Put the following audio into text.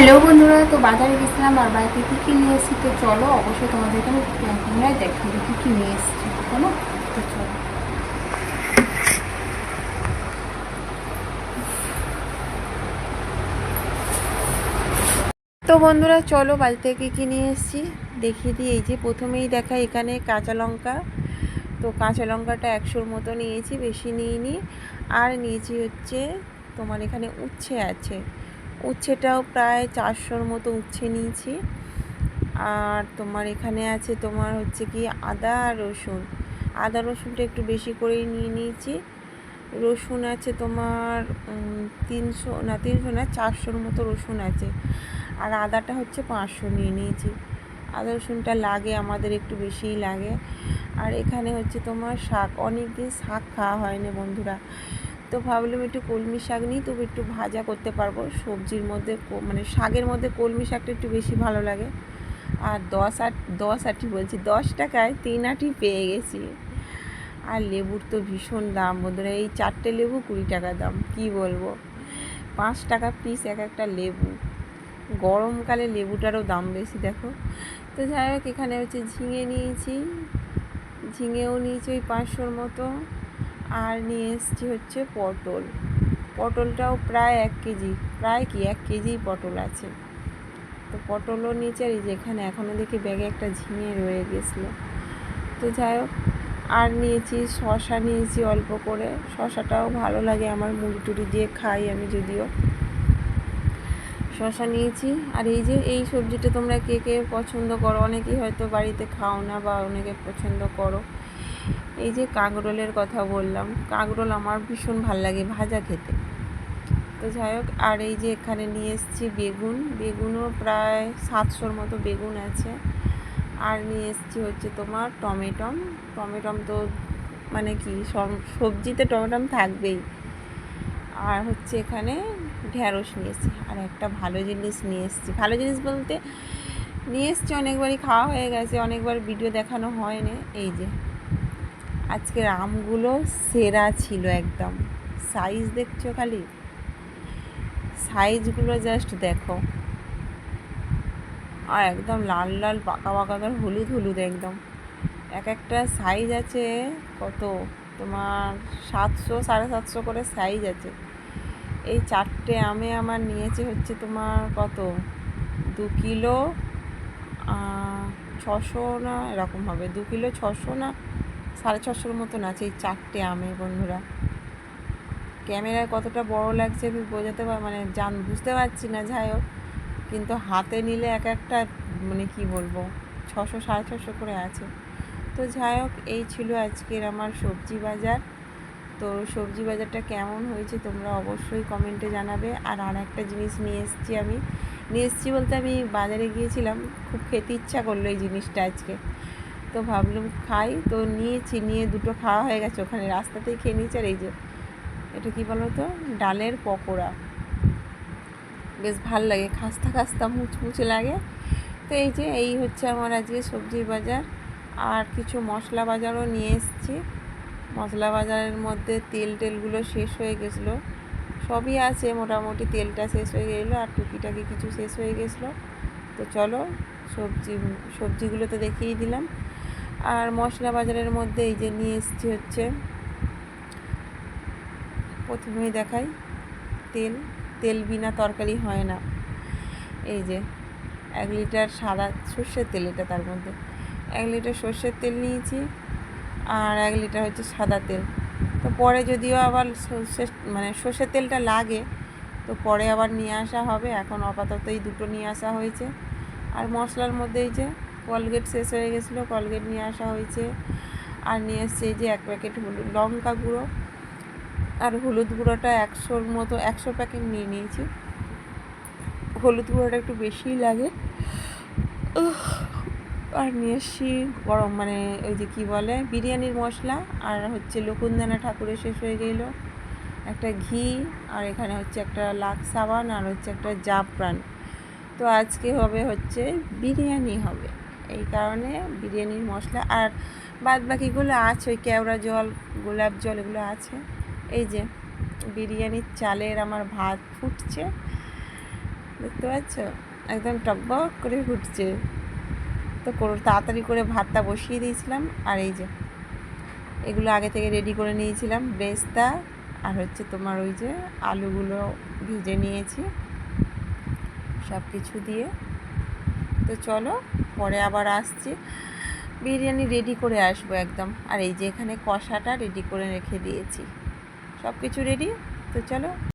Hello বন্ধুরা, তো বাজারে গেছিলাম আর বাড়িতে কী কী নিয়ে এসেছি? তো চলো, অবশ্যই তোমাদেরকে আমি ক্যামেরায় দেখাবো কী কী নিয়ে এসেছি চলো তো চলো। তো বন্ধুরা, চলো বাড়ি থেকে কী নিয়ে এসেছি? দেখিয়ে দিই, এই যে প্রথমেই দেখা এখানে কাঁচা লঙ্কা। তো কাঁচা লঙ্কাটা একশোর মতো নিয়েছি, বেশি নিইনি। আর নিয়েছি হচ্ছে, তোমার এখানে উচ্ছে আছে। উচ্ছেটাও প্রায় চারশোর মতো উচ্ছে নিয়েছি। আর তোমার এখানে আছে তোমার হচ্ছে কি আদা রসুন। আদা রসুনটা একটু বেশি করেই নিয়ে নিয়েছি। রসুন আছে তোমার তিনশো, না তিনশো না, চারশোর মতো রসুন আছে। আর আদাটা হচ্ছে পাঁচশো নিয়ে নিয়েছি। আদা রসুনটা লাগে, আমাদের একটু বেশিই লাগে। আর এখানে হচ্ছে তোমার শাক অনেক দিন শাক খাওয়া হয়নি বন্ধুরা। তো ভাবলাম একটু কলমি শাক নিই, তবু একটু ভাজা করতে পারব। সবজির মধ্যে মানে শাকের মধ্যে কলমি শাকটা একটু বেশি ভালো লাগে। আর দশ আট, দশ আটি বলছি, দশ টাকায় তিন আটি পেয়ে গেছি। আর লেবুর তো ভীষণ দাম বন্ধুরা, এই চারটে লেবু কুড়ি টাকা দাম, কি বলব? পাঁচ টাকা পিস এক একটা লেবু। গরমকালে লেবুটারও দাম বেশি, দেখো। তো যাই হোক, এখানে হচ্ছে ঝিঙে নিয়েছি। ঝিঙেও নিয়েছি ওই পাঁচশোর মতো। আর নিয়ে এসেছি হচ্ছে পটল। পটলটাও প্রায় এক কেজি। প্রায় কি? এক কেজি পটল আছে। তো পটলও নিয়েছি আর এই যে এখানে এখনও দেখি ব্যাগে একটা ঝিঙে রয়ে গেছিল। তো যাই হোক, আর নিয়েছি শশা নিয়েছি অল্প করে। শশাটাও ভালো লাগে, আমার মুড়ি টুড়ি দিয়ে খাই আমি যদিও। শশা নিয়েছি। আর এই যে এই সবজিটা তোমরা কে কে পছন্দ করো? অনেকেই হয়তো বাড়িতে খাও না বা অনেকে পছন্দ করো। এই যে কাঁকরোলের কথা বললাম, কাঁকরোল আমার ভীষণ ভালো লাগে ভাজা খেতে। তো যাই হোক, আর এই যে এখানে নিয়ে এসেছি বেগুন। বেগুনও প্রায় সাতশোর মতো বেগুন আছে। আর নিয়ে এসেছি হচ্ছে তোমার টমেটম। টমেটম তো মানে কি, সব সবজিতে টমেটম থাকবেই। আর হচ্ছে এখানে ঢ্যাঁড়স নিয়ে এসেছি। আর একটা ভালো জিনিস নিয়ে এসেছি। ভালো জিনিস বলতে, নিয়ে এসছি অনেকবারই, খাওয়া হয়ে গেছে, অনেকবার ভিডিও দেখানো হয়নি। এই যে আজকের আমগুলো সেরা ছিল একদম। সাইজ দেখছ খালি? সাইজগুলো জাস্ট দেখো। আর একদম লাল লাল, পাকা পাকা করে হলুদ হলুদ একদম। এক একটা সাইজ আছে কত? তোমার সাতশো, সাড়ে সাতশো করে সাইজ আছে। এই চারটে আমে আমার নিয়েছে হচ্ছে তোমার কত? দু কিলো ছশো না এরকম হবে। দু কিলো, ছশো না সাড়ে ছশোর মতন আছে এই চারটে আমে বন্ধুরা। ক্যামেরায় কতটা বড় লাগছে আমি বোঝাতে পার মানে জান বুঝতে পারছি না, যাই হোক। কিন্তু হাতে নিলে এক একটা মানে কি বলব, ছশো, সাড়ে ছশো করে আছে। তো যাই হোক, এই ছিল আজকের আমার সবজি বাজার। তো সবজি বাজারটা কেমন হয়েছে তোমরা অবশ্যই কমেন্টে জানাবে। আর আর একটা জিনিস নিয়ে এসেছি আমি। নিয়ে এসেছি বলতে আমি বাজারে গিয়েছিলাম, খুব খেতে ইচ্ছা করল এই জিনিসটা আজকে। তো ভাবলাম খাই। তো নিয়েছি, নিয়ে দুটো খাওয়া হয়ে গেছে। ওখানে রাস্তাতেই খেয়ে নিয়েছি। আর এই যে, এটা কি বলো তো? ডালের পকোড়া। বেশ ভালো লাগে। খাস্তা খাস্তা, মুচমুচে লাগে। তো এই যে, এই হচ্ছে আমার আজকে সবজি বাজার। আর কিছু মশলা বাজারও নিয়ে এসেছি। মশলা বাজারের মধ্যে তেল টেলগুলো শেষ হয়ে গেছিল। সবই আছে। মোটামুটি তেলটা শেষ হয়ে গেছিল আর টুকিটাকি কিছু শেষ হয়ে গেছিল। তো চলো, সবজি, সবজিগুলো তো দেখিয়ে দিলাম। আর মশলা বাজারের মধ্যে এই যে নিয়ে এসেছি হচ্ছে, প্রথমেই দেখাই, তেল তেল বিনা তরকারি হয় না। এই যে এক লিটার সাদা সর্ষের তেল এটা তার মধ্যে। এক লিটার সর্ষের তেল নিয়েছি আর এক লিটার হচ্ছে সাদা তেল। তো পরে যদিও আবার সর্ষের মানে সর্ষের তেলটা লাগে, তো পরে আবার নিয়ে আসা হবে। এখন আপাতত এই দুটো নিয়ে আসা হয়েছে। আর মশলার মধ্যে এই যে কলগেট শেষ হয়ে গেছিল কলগেট নিয়ে আসা হয়েছে। আর নিয়ে এসছে যে এক প্যাকেট হলুদ, লঙ্কা গুঁড়ো আর হলুদ গুঁড়োটা একশোর মতো, একশো প্যাকেট নিয়ে নিয়েছি। হলুদ গুঁড়োটা একটু বেশিই লাগে। আর নিয়ে এসছি গরম মানে ওই যে কী বলে, বিরিয়ানির মশলা আর হচ্ছে লকুনদানা ঠাকুরের শেষ হয়ে গেল। একটা ঘি আর এখানে হচ্ছে একটা লাক্স সাবান আর হচ্ছে একটা জাফরান। তো আজকে হবে হচ্ছে বিরিয়ানি হবে। এই কারণে বিরিয়ানির মশলা আর বাদ বাকিগুলো আছে, ওই কেওড়া জল, গোলাপ জল, এগুলো আছে। এই যে বিরিয়ানির চালের আমার ভাত ফুটছে, দেখতে পাচ্ছ? একদম টকবক করে ফুটছে। তো তাড়াতাড়ি করে ভাতটা বসিয়ে দিয়েছিলাম, আর এই যে এগুলো আগে থেকে রেডি করে নিয়েছিলাম বেস্তা আর হচ্ছে তোমার ওই যে আলুগুলো ভেজে নিয়েছি সব কিছু দিয়ে। তো চলো, পরে আবার আসছি। বিরিয়ানি রেডি করে আসব একদম। আর এই যে এখানে কষাটা রেডি করে রেখে দিয়েছি। সব কিছু রেডি তো চলো।